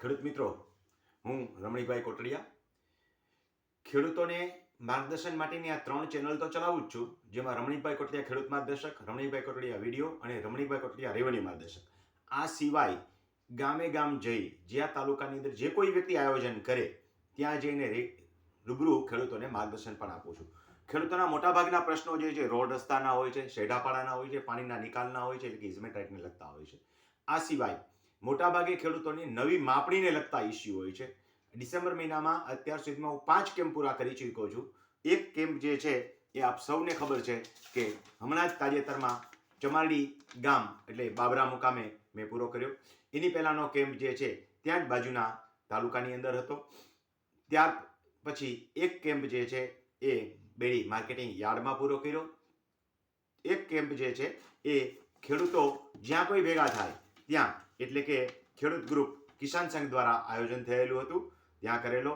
ખેડૂત મિત્રો, હું રમણીભાઈ કોટડિયા. ખેડૂતોને માર્ગદર્શન માટેની આ ત્રણ ચેનલ તો ચલાવું જ છું, જેમાં રમણીભાઈ કોટડિયા ખેડૂત માર્ગદર્શક, રમણીભાઈ કોટડિયા વીડિયો અને રમણીભાઈ કોટડિયા રેવન્યુ માર્ગદર્શક. આ સિવાય ગામે ગામ જઈ જ્યાં તાલુકાની અંદર જે કોઈ વ્યક્તિ આયોજન કરે, ત્યાં જઈને રૂબરૂ ખેડૂતોને માર્ગદર્શન પણ આપું છું. ખેડૂતોના મોટાભાગના પ્રશ્નો જે છે, રોડ રસ્તાના હોય છે, શેઢાપાડાના હોય છે, પાણીના નિકાલના હોય છે, એટલે કે ઇઝમેટ રાઇટને લગતા હોય છે. આ સિવાય મોટાભાગે ખેડૂતોની નવી માપણીને લગતા ઇસ્યુ હોય છે. ડિસેમ્બર મહિનામાં અત્યાર સુધીમાં હું પાંચ કેમ્પ પૂરા કરી ચૂક્યો છું. એક કેમ્પ જે છે એ આપ સૌને ખબર છે કે હમણાં જ તાજેતરમાં ચમારડી ગામ એટલે બાબરા મુકામે મેં પૂરો કર્યો. એની પહેલાંનો કેમ્પ જે છે ત્યાં જ બાજુના તાલુકાની અંદર હતો. ત્યાર પછી એક કેમ્પ જે છે એ બેડી માર્કેટિંગ યાર્ડમાં પૂરો કર્યો. એક કેમ્પ જે છે એ ખેડૂતો જ્યાં કોઈ ભેગા થાય ત્યાં એટલે કે ખેડૂત ગ્રુપ કિસાન સંઘ દ્વારા આયોજન થયેલું હતું. ત્યાં કરેલો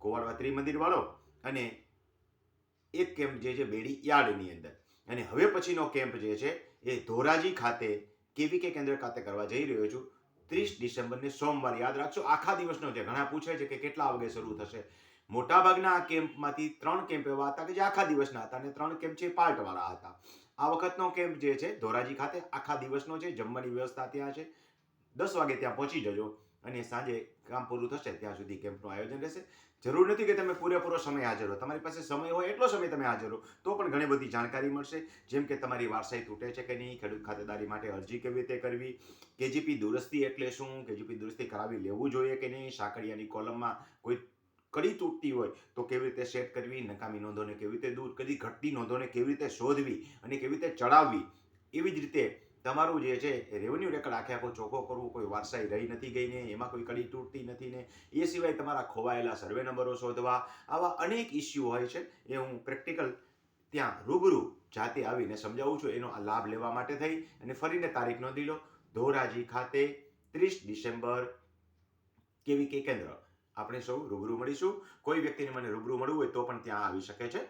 કોવાડવા ત્રિમંદિરવાળો અને એક કેમ્પ જે છે બેડી યાર્ડની અંદર. અને હવે પછીનો કેમ્પ જે છે એ ધોરાજી ખાતે કેવીકે કેન્દ્ર ખાતે કરવા જઈ રહ્યો છું. ત્રીસ ડિસેમ્બરને સોમવાર, યાદ રાખજો, આખા દિવસનો છે ઘણા પૂછે છે કે કેટલા વાગે શરૂ થશે. મોટાભાગના આ કેમ્પમાંથી ત્રણ કેમ્પ એવા હતા કે જે આખા દિવસના હતા અને ત્રણ કેમ્પ છે પાર્ટવાળા હતા. આ વખતનો કેમ્પ જે છે ધોરાજી ખાતે આખા દિવસનો છે. જમવાની વ્યવસ્થા ત્યાં છે. દસ વાગે ત્યાં પહોંચી જજો અને સાંજે કામ પૂરું થશે ત્યાં સુધી કેમ્પનું આયોજન રહેશે. જરૂર નથી કે તમે પૂરેપૂરો સમય હાજર હો. તમારી પાસે સમય હોય, એટલો સમય તમે હાજર હો, તો પણ ઘણી બધી જાણકારી મળશે. જેમ કે તમારી વારસાઈ તૂટે છે કે નહીં, ખેડૂત ખાતેદારી માટે અરજી કેવી રીતે કરવી, કેજીપી દુરસ્તી એટલે શું, કેજીપી દુરસ્તી કરાવી લેવું જોઈએ કે નહીં સાંકળિયાની કોલમમાં કોઈ કડી તૂટતી હોય તો કેવી રીતે સેટ કરવી, નકામી નોંધોને કેવી રીતે દૂર કરવી, ઘટતી નોંધોને કેવી રીતે શોધવી અને કેવી રીતે ચડાવવી, એવી જ રીતે તમારું જે છે રેવન્યુ રેકર્ડ આખે આખો ચોખ્ખો કરવું, કોઈ વારસાઈ રહી નથી ગઈ ને એમાં કોઈ કડી તૂટતી નથી ને, એ સિવાય તમારા ખોવાયેલા સર્વે નંબરો શોધવા, આવા અનેક ઇસ્યુ હોય છે, એ હું પ્રેક્ટિકલ ત્યાં રૂબરૂ જાતે આવીને સમજાવું છું, એનો આ લાભ લેવા માટે થઈ, અને ફરીને તારીખ નોંધી લો, ધોરાજી ખાતે ત્રીસ ડિસેમ્બર, કેવી કે કેન્દ્ર, આપણે સૌ રૂબરૂ મળીશું, કોઈ વ્યક્તિને મને રૂબરૂ મળવું હોય તો પણ ત્યાં આવી શકે છે.